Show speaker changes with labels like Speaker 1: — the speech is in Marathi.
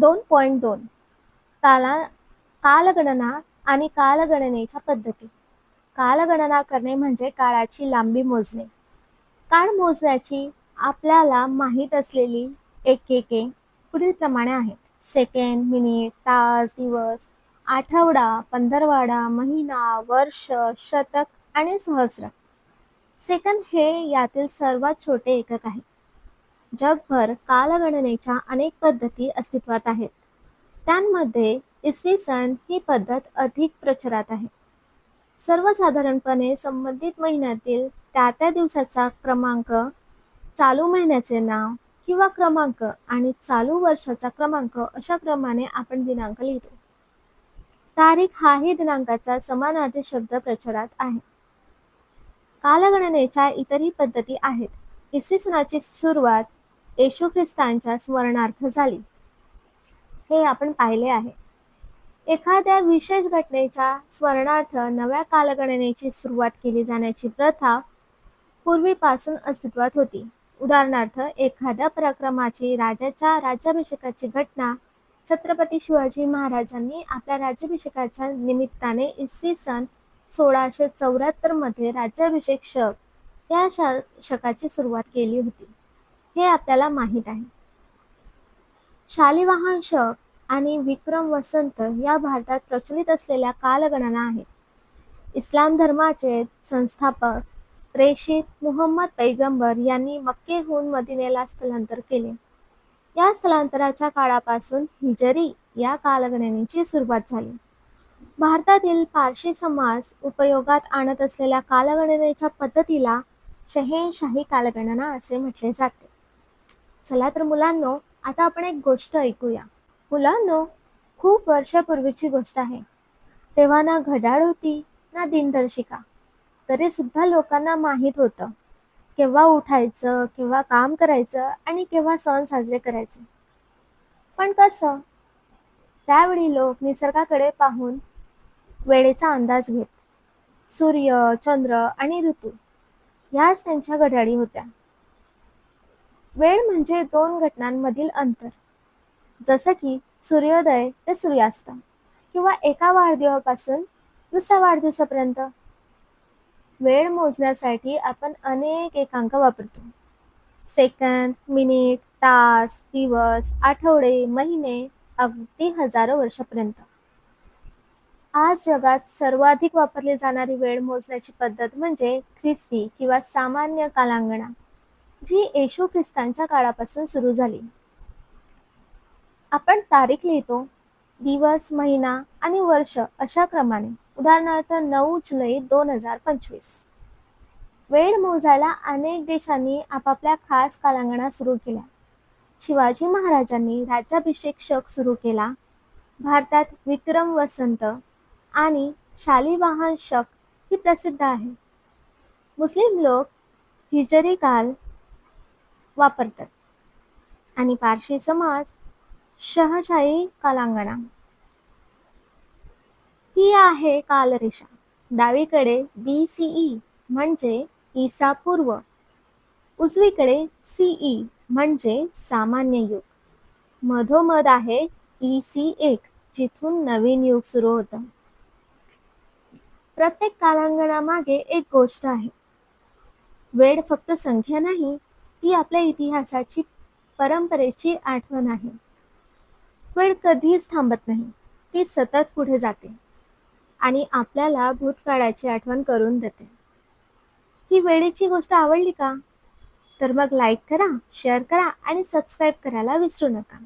Speaker 1: दोन पॉईंट दोन. काला कालगणना आणि कालगणनेच्या पद्धती. कालगणना करणे म्हणजे काळाची लांबी मोजणे. काळ मोजण्याची आपल्याला माहीत असलेली एकेके पुढील प्रमाणे आहेत. सेकंड मिनिट तास दिवस आठवडा पंधरवाडा महिना वर्ष शतक आणि सहस्र. सेकंद हे यातील सर्वात छोटे एकक आहे. जगभर कालगणनेच्या अनेक पद्धती अस्तित्वात आहेत. त्यांमध्ये इसवी सन ही पद्धत अधिक प्रचारात आहे. सर्वसाधारणपणे संबंधित महिन्यातील त्या त्या दिवसाचा क्रमांक चालू महिन्याचे नाव किंवा क्रमांक आणि चालू वर्षाचा क्रमांक अशा क्रमाने आपण दिनांक लिहितो. तारीख हाही दिनांकाचा समानार्थी शब्द प्रचारात आहे. कालगणनेच्या इतरही पद्धती आहेत. इसवी सनाची सुरुवात येशू ख्रिस्तांच्या स्मरणार्थ झाली. हे आपण पाहिले आहे. एखाद्या विशेष घटनेच्या स्मरणार्थ नव्या कालगणनेची सुरुवात केली जाण्याची प्रथा पूर्वीपासून अस्तित्वात होती. उदाहरणार्थ एखाद्या पराक्रमाची राजाच्या राज्याभिषेकाची घटना छत्रपती शिवाजी महाराजांनी आपल्या राज्याभिषेकाच्या निमित्ताने इसवी सन सोळाशे चौऱ्याहत्तरमध्ये राज्याभिषेक शक या शकाची सुरुवात केली होती. हे आपल्याला माहीत आहे. शालिवाहन शक आणि विक्रम वसंत या भारतात प्रचलित असलेल्या कालगणना आहेत. इस्लाम धर्माचे संस्थापक प्रेषित मुहम्मद पैगंबर यांनी मक्केहून मदिनेला स्थलांतर केले. या स्थलांतराच्या काळापासून हिजरी या कालगणनेची सुरुवात झाली. भारतातील पारशी समाज उपयोगात आणत असलेल्या कालगणनेच्या पद्धतीला शहेनशाही कालगणना असे म्हटले जाते. चला तर मुलांनो आता आपण एक गोष्ट ऐकूया. मुलांनो खूप वर्षापूर्वीची गोष्ट आहे. तेव्हा ना घड्याळ होती ना दिनदर्शिका. तरी सुद्धा लोकांना माहीत होतं. केव्हा उठायचं केव्हा काम करायचं आणि केव्हा सण साजरे करायचे. पण कसं त्यावेळी लोक निसर्गाकडे पाहून वेळेचा अंदाज घेत. सूर्य चंद्र आणि ऋतू ह्याच त्यांच्या घड्याळी होत्या. वेळ म्हणजे दोन घटनांमधील अंतर. जसं की सूर्योदय ते सूर्यास्त किंवा एका वाढदिवसापासून दुसऱ्या वाढदिवसापर्यंत. वेळ मोजण्यासाठी आपण अनेक एकांक वापरतो. सेकंद मिनिट तास दिवस आठवडे महिने अगदी हजारो वर्षापर्यंत. आज जगात सर्वाधिक वापरली जाणारी वेळ मोजण्याची पद्धत म्हणजे ख्रिस्ती किंवा सामान्य कालांगणा. जी येशू ख्रिस्तांच्या काळापासून सुरू झाली. आपण तारीख लिहितो दिवस महिना आणि वर्ष अशा क्रमाने. उदाहरणार्थ नऊ जुलै दोन हजार पंचवीस. वेळ मोजायला अनेक देशांनी आपापल्या खास कालांगणा सुरू केल्या. शिवाजी महाराजांनी राज्याभिषेक शक सुरू केला. भारतात विक्रम वसंत आणि शालिवाहन शक ही प्रसिद्ध आहे. मुस्लिम लोक हिजरी काल वापरतात. आणि पारशी समाज शहशाही कालांगणा. ही आहे कालरेषा. डावीकडे बी सीई म्हणजे ईसा पूर्व. उजवीकडे सीई म्हणजे सामान्य युग. मधोमध आहे ई सी एक जिथून नवीन युग सुरू होतं. प्रत्येक कालांगणामागे एक गोष्ट आहे. वेळ फक्त संख्या नाही ती आपल्या इतिहासाची परंपरेची आठवण आहे. वेळ कधीच थांबत नाही. ती सतत पुढे जाते. आणि आपल्याला भूतकाळाची आठवण करून देते. ही वेळेची गोष्ट आवडली का? तर मग लाईक करा शेअर करा आणि सबस्क्राईब करायला विसरू नका.